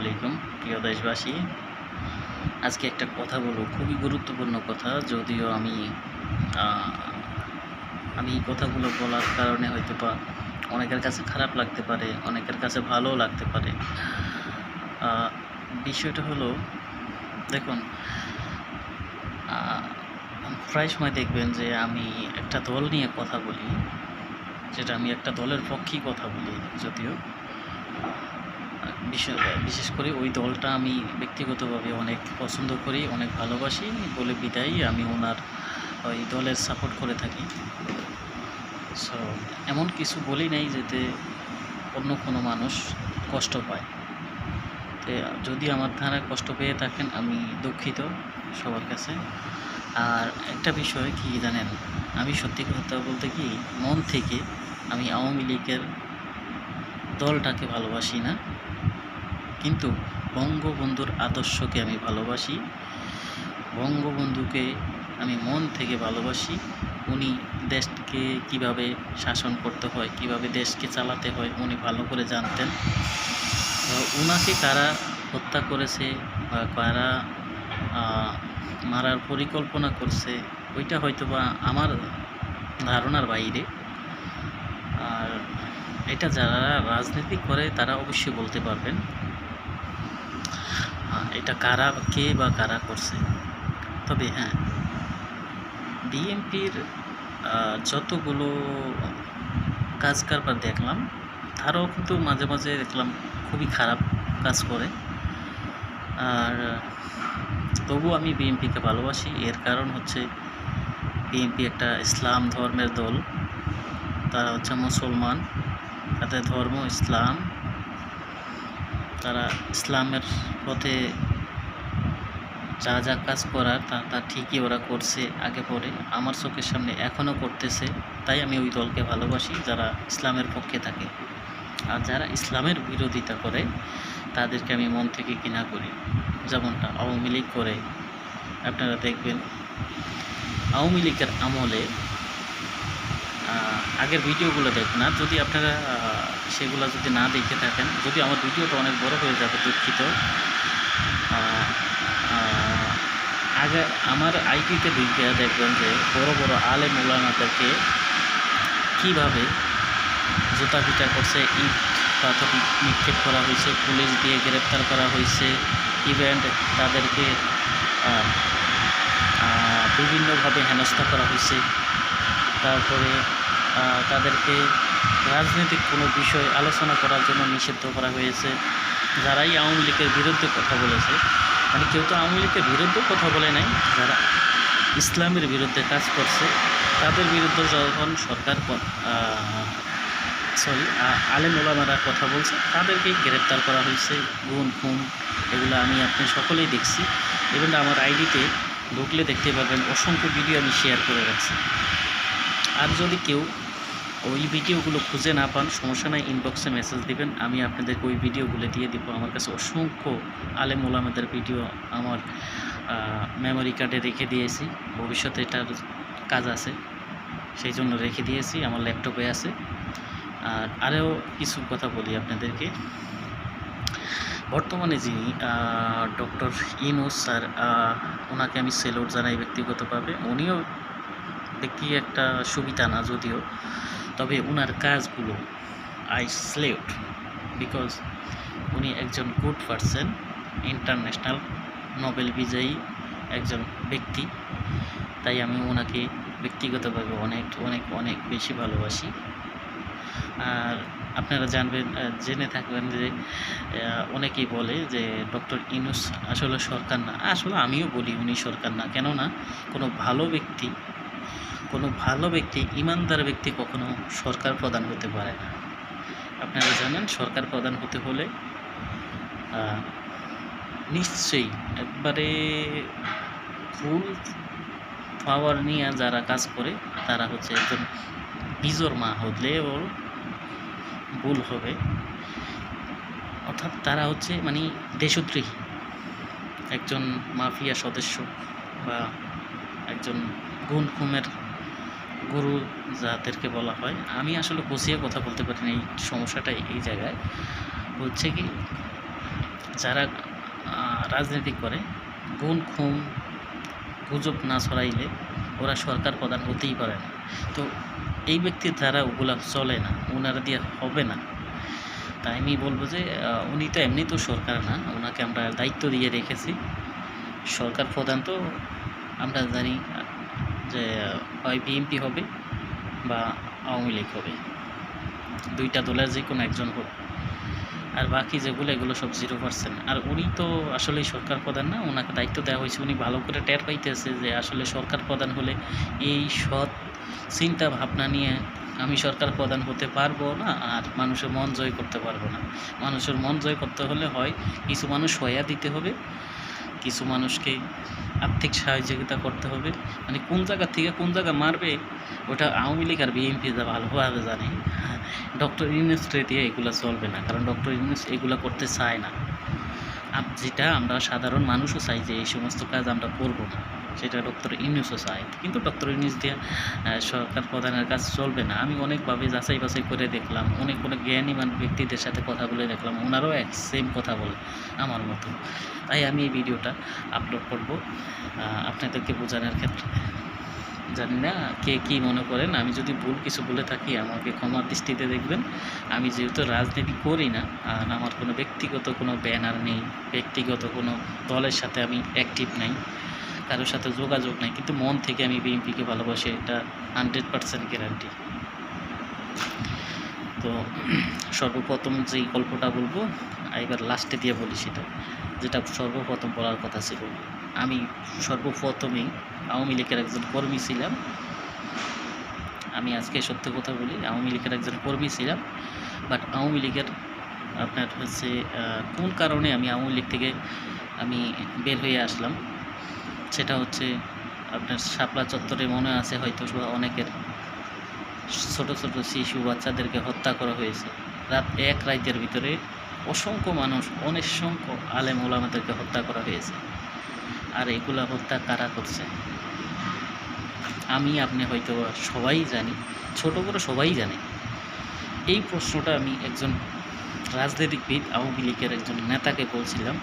আলাইকুম, প্রিয় দেশবাসী। আজকে একটা কথা বলব, খুবই গুরুত্বপূর্ণ কথা, যদিও আমি আমি এই কথাগুলো বলার কারণে হয়তো বা অনেকের কাছে খারাপ লাগতে পারে, অনেকের কাছে ভালোও লাগতে পারে। বিষয়টা হলো, দেখুন প্রায় সময় দেখবেন যে আমি একটা দল নিয়ে কথা বলি, যেটা আমি একটা দলের পক্ষেই কথা বলি, যদিও বিশেষ করে ওই দলটা আমি ব্যক্তিগতভাবে অনেক পছন্দ করি, অনেক ভালোবাসি। বলে বিদায়, আমি ওনার ওই দলের সাপোর্ট করে থাকি। সো এমন কিছু বলি নাই যাতে অন্য কোনো মানুষ কষ্ট পায়। তো যদি আমার দ্বারা কষ্ট পেয়ে থাকেন, আমি দুঃখিত সবার কাছে। আর একটা বিষয় কি জানেন? আমি সত্যি কথা বলতে কি, মন থেকে আমি আওয়ামী লীগের দলটাকে ভালোবাসি না। কিন্তু বঙ্গবন্ধুর আদর্শকে আমি ভালোবাসি। বঙ্গবন্ধুকে আমি মন থেকে ভালোবাসি। উনি দেশকে কীভাবে শাসন করতে হয়, কীভাবে দেশকে চালাতে হয়, উনি ভালো করে জানতেন। তো উনাকে কারা হত্যা করেছে বা কারা মারার পরিকল্পনা করছে, ওইটা হয়তো বা আমার ধারণার বাইরে। আর এটা যারা রাজনীতি করে, তারা অবশ্যই বলতে পারবেন। এটা কারা, কে বা কারা করছে? তবে হ্যাঁ বিএনপির যতগুলো কাজ কারবার দেখলাম, তারাও কিন্তু মাঝে মাঝে দেখলাম খুবই খারাপ কাজ করে। আর তবু আমি বিএনপিকে ভালোবাসি, এর কারণ হচ্ছে বিএনপি একটা ইসলাম ধর্মের দল। তারা হচ্ছে মুসলমান, তাদের ধর্ম ইসলাম। তারা ইসলামের পথে যা যা কাজ করার তা তা ঠিকই ওরা করছে আগে পরে। আমার চোখের সামনে এখনও করতেছে, তাই আমি ওই দলকে ভালোবাসি যারা ইসলামের পক্ষে থাকে। আর যারা ইসলামের বিরোধিতা করে, তাদেরকে আমি মন থেকে ঘৃণা করি। যেমনটা আওয়ামী লীগ করে। আপনারা দেখবেন আওয়ামী লীগের আমলে আগের ভিডিওগুলো দেখবেন আর যদি আপনারা সেগুলো যদি না দেখে থাকেন, যদি আমার ভিডিওটা অনেক বড় হয়ে যাবে দুঃখিত। আগে আমার আইটিতে ঢুকে দেখবেন যে বড় বড় আলে মোলানাদেরকে কীভাবে জুতা পিটা করছে, ইট, পাথর নিক্ষেপ করা হয়েছে, পুলিশ দিয়ে গ্রেপ্তার করা হয়েছে, ইভেন্ট তাদেরকে বিভিন্নভাবে হেনস্থা করা হয়েছে। তারপরে তাদেরকে রাজনৈতিক কোনো বিষয় আলোচনা করার জন্য নিষিদ্ধ করা হয়েছে। যারাই আওয়ামী লীগের বিরুদ্ধে কথা বলেছে মানে কেউ তো আওয়ামী লীগের বিরুদ্ধে কথা বলে নাই, যারা ইসলামের বিরুদ্ধে কাজ করছে, তাদের বিরুদ্ধে যখন সরকার সরি আলেম ওলামারা কথা বলছে তাদেরকে গ্রেপ্তার করা হয়েছে, গুম খুম এগুলো আমি আপনি সকলেই দেখছি। এবং আমার আইডিতে ঢুকলে দেখতে পাবেন অসংখ্য ভিডিও আমি শেয়ার করে রাখছি। আর যদি কেউ ওই ভিডিওগুলো খুঁজে না পান, সমস্যা নাই ইনবক্সে মেসেজ দিবেন, আমি আপনাদেরকে ওই ভিডিওগুলো দিয়ে দিব। আমার কাছে অসংখ্য আলেম ওলামাদের ভিডিও আমার মেমোরি কার্ডে রেখে দিয়েছি। ভবিষ্যতে এটার কাজ আছে, সেই জন্য রেখে দিয়েছি, আমার ল্যাপটপে আছে। আর আরও কিছু কথা বলি আপনাদেরকে। বর্তমানে যিনি ডক্টর ইনুস স্যার ওনাকে আমি সেলুট জানাই ব্যক্তিগতভাবে, উনিও ব্যক্তি একটা সুবিধা না, যদিও। তবে ওনার কাজগুলো আই স্লেট বিকজ উনি একজন গুড পারসন ইন্টারন্যাশনাল নোবেল বিজয়ী একজন ব্যক্তি। তাই আমি ওনাকে ব্যক্তিগতভাবে অনেক অনেক অনেক বেশি ভালোবাসি। আর আপনারা জানবেন জেনে থাকবেন যে অনেকেই বলে যে, ডক্টর ইনুস আসলে সরকার না। আসলে আমিও বলি উনি সরকার না। কেননা কোনো ভালো ব্যক্তি কোনো ভালো ব্যক্তি, ইমানদার ব্যক্তি কখনো সরকার প্রদান হতে পারে না। আপনারা জানেন, সরকার প্রদান হতে হলে নিশ্চয়ই একবারে ফুল পাওয়ার নিয়ে যারা কাজ করে, তারা হচ্ছে একজন বিজোর মা হলেও ভুল হবে। অর্থাৎ তারা হচ্ছে মানে দেশদ্রোহী। একজন মাফিয়া সদস্য বা একজন গুণ খুমের গুরু যাদেরকে বলা হয়। আমি আসলে গুছিয়ে কথা বলতে পারি না, এই সমস্যাটা এই জায়গায়। হচ্ছে কি, যারা রাজনীতি করে, গুণ খুন গুজব না ছড়াইলে ওরা সরকার প্রধান হতেই পারে না। তো এই ব্যক্তির দ্বারা ওগুলা চলে না ওনারা দিয়ে হবে না। তাই আমি বলব যে উনি তো এমনি তো সরকার না ওনাকে আমরা দায়িত্ব দিয়ে রেখেছি। সরকার প্রধান তো আমরা জানি যে হয় বিএনপি হবে বা আওয়ামী লীগ হবে। দুইটা দলের যে কোনো একজন হোক। আর বাকি যেগুলো এগুলো সব জিরো পার্সেন্ট আর উনি তো আসলেই সরকার প্রধান না ওনাকে দায়িত্ব দেওয়া হয়েছে। উনি ভালো করে টের পাইতেছে যে আসলে সরকার প্রধান হলে এই সৎ চিন্তা ভাবনা নিয়ে আমি সরকার প্রধান হতে পারব না, আর মানুষের মন জয় করতে পারব না। মানুষের মন জয় করতে হলে হয় কিছু মানুষ সয়া দিতে হবে। কিছু মানুষকে আর্থিক সহযোগিতা করতে হবে। মানে কোন জায়গা থেকে কোন জায়গা মারবে, ওটা আওয়ামী লীগ আর বিএনপি ভালোভাবে জানে। ডক্টর ইউনিস দিয়ে এগুলো চলবে না, কারণ ডক্টর ইউনিস এগুলো করতে চায় না। যেটা আমরা সাধারণ মানুষও চাই যে এই সমস্ত কাজ আমরা করব না। সেটা ডক্টর ইউনুসও চায় কিন্তু ডক্টর ইউনুস দিয়ে সরকার প্রধানের কাজ চলবে না। আমি অনেকভাবে যাচাই বাছাই করে দেখলাম। অনেক অনেক জ্ঞানীমান ব্যক্তিদের সাথে কথা বলে দেখলাম। ওনারাও এক সেম কথা বলে আমার মতো। তাই আমি এই ভিডিওটা আপলোড করব আপনাদেরকে বোঝানোর ক্ষেত্রে। জানি না কে কী মনে করেন। আমি যদি ভুল কিছু বলে থাকি, আমাকে ক্ষমা দৃষ্টিতে দেখবেন। আমি যেহেতু রাজনীতি করি না, আর আমার কোনো ব্যক্তিগত কোনো ব্যানার নেই, ব্যক্তিগত কোনো দলের সাথে আমি অ্যাক্টিভ নাই। কারোর সাথে যোগাযোগ নাই, কিন্তু মন থেকে আমি বিএনপিকে ভালোবাসি, এটা হান্ড্রেড পার্সেন্ট গ্যারান্টি তো সর্বপ্রথম যেই গল্পটা বলব, এবার লাস্টে দিয়ে বলি সেটা, যেটা সর্বপ্রথম বলার কথা ছিল। আমি সর্বপ্রথমেই আওয়ামী লীগের একজন কর্মী ছিলাম। আমি আজকে সত্য কথা বলি, আওয়ামী লীগের একজন কর্মী ছিলাম বাট আওয়ামী লীগের আপনার হচ্ছে কোন কারণে আমি আওয়ামী লীগ থেকে আমি বের হয়ে আসলাম? সেটা হচ্ছে আপনার শাপলা চত্বরে মনে আছে হয়তো অনেকের। ছোট ছোট শিশু বাচ্চাদেরকে হত্যা করা হয়েছে। রাত এক রাতের ভিতরে অসংখ্য মানুষ অনেক সংখ্য আলেম ওলামাদেরকে হত্যা করা হয়েছে। আর এগুলা হত্যা কারা করছে? আমি, আপনি হয়তো সবাই জানি, ছোট, বড় সবাই জানে। এই প্রশ্নটা আমি একজন রাজনৈতিকবিদ, আওয়ামী লীগের একজন নেতাকে বলছিলাম।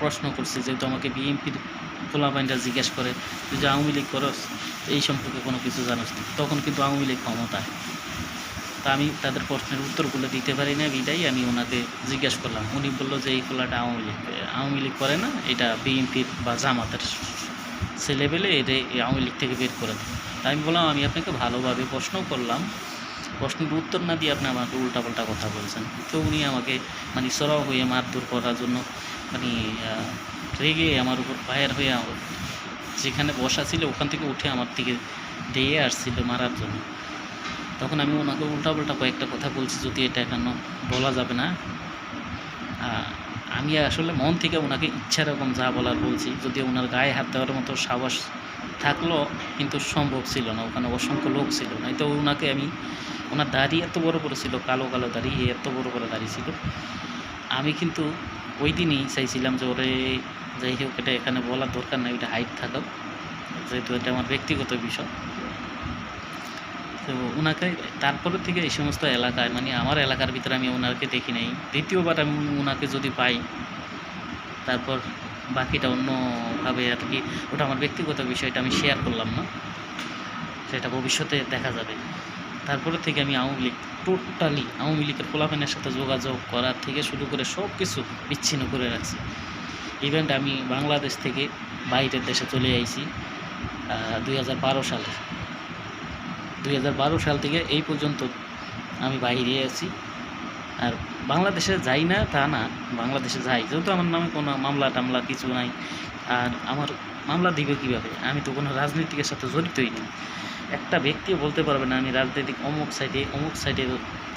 প্রশ্ন করছি, যেহেতু আমাকে বিএনপির খোলাবাইনরা জিজ্ঞেস করে, তুই যে আওয়ামী লীগ করস, এই সম্পর্কে কোনো কিছু জানোস না। তখন কিন্তু আওয়ামী লীগ ক্ষমতায়। তা আমি তাদের প্রশ্নের উত্তরগুলো দিতে পারি না বিদায় আমি ওনাকে জিজ্ঞেস করলাম। উনি বলল যে, এই খোলাটা আওয়ামী লীগ আওয়ামী লীগ করে না, এটা বিএনপির বা জামাতের ছেলেবেলে এই আওয়ামী লীগ থেকে বের করে দেয় আমি বললাম, আমি আপনাকে ভালোভাবে প্রশ্ন করলাম। প্রশ্নের উত্তর না দিয়ে আপনি আমাকে উল্টাপাল্টা কথা বলছেন। তো উনি আমাকে মানে সরাও হয়ে মারধর করার জন্য মানে রেগে আমার উপর ফায়ার হয়ে যেখানে বসা ছিল ওখান থেকে উঠে আমার দিকে দিয়ে আসছিল মারার জন্য। তখন আমি ওনাকে উল্টাপাল্টা কয়েকটা কথা বলছি, যদি এটা এখানে বলা যাবে না। আমি আসলে মন থেকে ওনাকে ইচ্ছা রকম যা বলার বলছি। যদি ওনার গায়ে হাত দেওয়ার মতো সাহস থাকল, কিন্তু সম্ভব ছিল না। ওখানে অসংখ্য লোক ছিল। না তো ওনাকে আমি, ওনার দাড়ি এত বড় বড় ছিল, কালো কালো দাড়ি এত বড় বড় দাড়ি ছিল। আমি কিন্তু ওই দিনই চাইছিলাম যে ওরে যাই হোক, এটা এখানে বলার দরকার নাই এটা হাইট থাকুক। যেহেতু এটা আমার ব্যক্তিগত বিষয়। তো ওনাকে তারপরে থেকে এই সমস্ত এলাকায় মানে আমার এলাকার ভিতরে আমি ওনাকে দেখি নাই। দ্বিতীয়বার আমি ওনাকে যদি পাই, তারপর বাকিটা অন্যভাবে আর কি, ওটা আমার ব্যক্তিগত বিষয়টা আমি শেয়ার করলাম না। সেটা ভবিষ্যতে দেখা যাবে। তারপরে থেকে আমি আওয়ামী লীগ টোটালি আওয়ামী লীগের পোলাপানের সাথে যোগাযোগ করার থেকে শুরু করে সব কিছু বিচ্ছিন্ন করে রাখছি। ইভেন্ট আমি বাংলাদেশ থেকে বাইরের দেশে চলে আইছি দুই হাজার বারো সালে। দুই হাজার বারো সাল থেকে এই পর্যন্ত আমি বাইরে আছি। আর বাংলাদেশে যাই না তা না, বাংলাদেশে যাই। যেহেতু আমার নামে কোনো মামলা টামলা কিছু নাই, আর আমার মামলা দিবে কীভাবে? আমি তো কোনো রাজনীতিকের সাথে জড়িতই নেই একটা ব্যক্তিও বলতে পারবে না, আমি রাজনৈতিক অমুক সাইডে অমুক সাইডে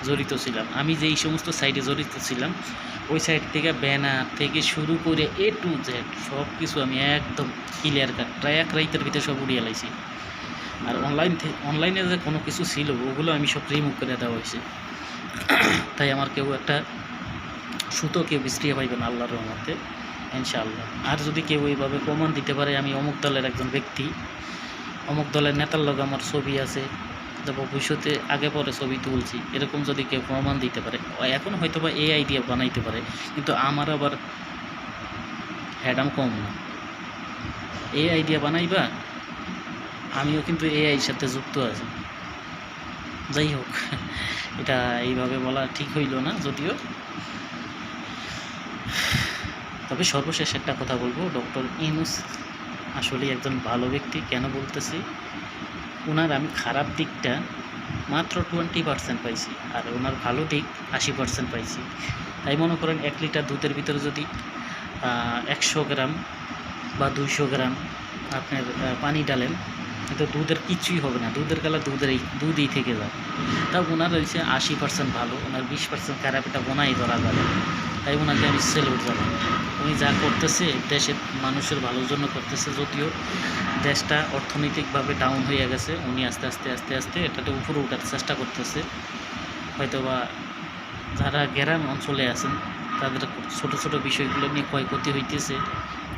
জড়িত ছিলাম। আমি যে এই সমস্ত সাইডে জড়িত ছিলাম, ওই সাইড থেকে ব্যানার থেকে শুরু করে এ টু জেড সব কিছু আমি একদম ক্লিয়ার কাট প্রায় এক রাইতের ভিতরে সব উড়িয়ে লাইছি। আর অনলাইন অনলাইনে যে কোনো কিছু ছিল, ওগুলো আমি সব রিমুভ করে দেওয়া হয়েছে। তাই আমার কেউ একটা সুতো কেউ বিস্ত্রিয়ে পাইবে না আল্লাহর রহমতে, ইনশাআল্লাহ। আর যদি কেউ এইভাবে প্রমাণ দিতে পারে, আমি অমুক দলের একজন ব্যক্তি অমুক দলের নেতার লগে আমার ছবি আছে যে ভবিষ্যতে আগে পরে ছবি তুলছি। এরকম যদি কেউ প্রমাণ দিতে পারে এখন হয়তো বা এআই দিয়ে বানাইতে পারে, কিন্তু আমার আবার হ্যাডাম কম না। এআই দিয়ে বানাইবা, আমিও কিন্তু এআইয়ের সাথে যুক্ত আছি। যাই হোক, এটা এইভাবে বলা ঠিক হইল না যদিও। তবে সর্বশেষ একটা কথা বলব, ডক্টর ইনুস আসলে একজন ভালো ব্যক্তি, কেন বলতেছি? ওনার আমি খারাপ দিকটা মাত্র টোয়েন্টি পার্সেন্ট পাইছি আর ওনার ভালো দিক আশি পার্সেন্ট পাইছি। তাই মনে করেন এক লিটার দুধের ভিতরে যদি একশো গ্রাম বা দুইশো গ্রাম আপনার পানি ডালেন কিন্তু দুধের কিছুই হবে না। দুধের কালার দুধের দুধই থেকে যায়। তাও ওনার হয়েছে আশি পার্সেন্ট ভালো ওনার বিশ পার্সেন্ট খারাপ, এটা ওনাই ধরা যাবে। তাই ওনাকে আমি সেলুট জানাই উনি যা করতেছে, দেশের মানুষের ভালোর জন্য করতেছে, যদিও দেশটা অর্থনৈতিকভাবে ডাউন হয়ে গেছে, উনি আস্তে আস্তে আস্তে আস্তে এটাতে উপরে ওঠার চেষ্টা করতেছে। হয়তোবা যারা গ্রাম অঞ্চলে আছেন, তাদের ছোট ছোট বিষয়গুলো নিয়ে ক্ষয়ক্ষতি হইতেছে,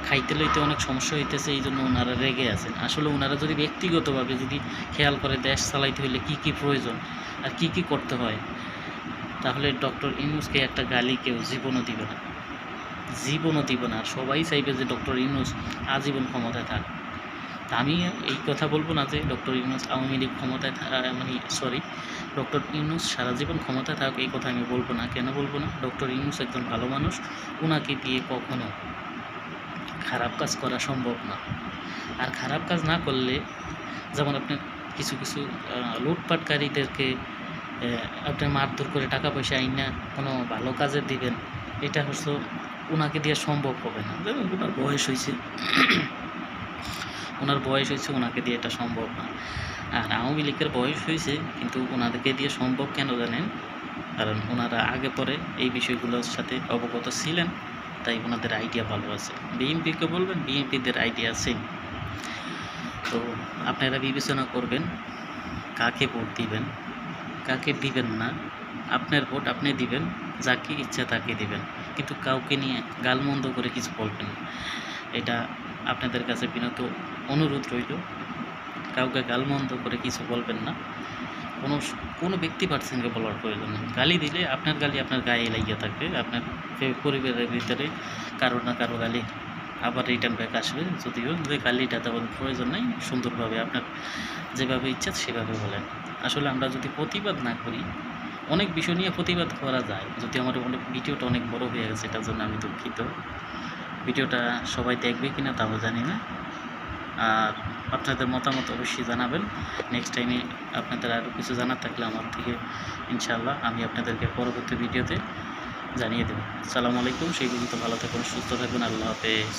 খাইতে লইতে অনেক সমস্যা হইতেছে, এই জন্য ওনারা রেগে আছেন। আসলে ওনারা যদি ব্যক্তিগতভাবে যদি খেয়াল করে দেশ চালাইতে হইলে কি কি প্রয়োজন, আর কি কি করতে হয় তাহলে ডক্টর ইউনুসকে একটা গালি কেউ জীবনও দিবে না। জীবনও দিবে না। সবাই চাইবে যে ডক্টর ইউনুস আজীবন ক্ষমতায় থাক। আমি এই কথা বলব না যে ডক্টর ইউনুস আওয়ামী লীগ ক্ষমতায় মানে সরি, ডক্টর ইউনুস সারা জীবন ক্ষমতায় থাক, এই কথা আমি বলব না। কেন বলব না? ডক্টর ইউনুস একজন ভালো মানুষ। ওনাকে দিয়ে কখনো খারাপ কাজ করা সম্ভব না। আর খারাপ কাজ না করলে, যেমন আপনি কিছু কিছু লুটপাটকারীদেরকে আপনি মারধর করে টাকা পয়সা আইন না কোনো ভালো কাজে দিবেন এটা হচ্ছে ওনাকে দিয়ে সম্ভব হবে না। ওনার বয়স হয়েছে ওনার বয়স হয়েছে ওনাকে দিয়ে এটা সম্ভব না। আর আওয়ামী লীগের বয়স হয়েছে কিন্তু ওনাদেরকে দিয়ে সম্ভব কেন জানেন? কারণ ওনারা আগে পরে এই বিষয়গুলোর সাথে অবগত ছিলেন তাই ওনাদের আইডিয়া ভালো আছে। বিএনপিকে বলবেন বিএনপিদের আইডিয়া সেম তো আপনারা বিবেচনা করবেন কাকে ভোট দিবেন? কাকে দিবেন না, আপনার ভোট আপনি দিবেন, যাকে ইচ্ছা তাকে দিবেন। কিন্তু কাউকে নিয়ে গালমন্দ করে কিছু বলবেন না। এটা আপনাদের কাছে বিনত অনুরোধ রইল। কাউকে গালমন্দ করে কিছু বলবেন না। কোনো কোনো ব্যক্তি পার্সনকে বলার প্রয়োজন নেই। গালি দিলে আপনার গালি আপনার গায়ে লাগিয়ে থাকবে। আপনার পরিবারের ভিতরে কারও না কারও গালি আবার রিটার্ন ব্যাক আসবে। যদিও যে গালিটা তেমন প্রয়োজন নেই, সুন্দরভাবে আপনার যেভাবে ইচ্ছা সেভাবে বলেন। আসলে আমরা যদি প্রতিবাদ না করি, অনেক বিষয় নিয়ে প্রতিবাদ করা যায়। যদি আমার অনেক ভিডিওটা অনেক বড় হয়ে গেছে, এটার জন্য আমি দুঃখিত। ভিডিওটা সবাই দেখবে কিনা তাও জানি না। আর আপনাদের মতামত অবশ্যই জানাবেন। নেক্সট টাইমে আপনাদের আরও কিছু জানার থাকলে আমার থেকে, ইনশাআল্লাহ আমি আপনাদেরকে পরবর্তী ভিডিওতে জানিয়ে দেবো। সালাম আলাইকুম, সেই পর্যন্ত ভালো থাকুন, সুস্থ থাকবেন আল্লাহ হাফেজ।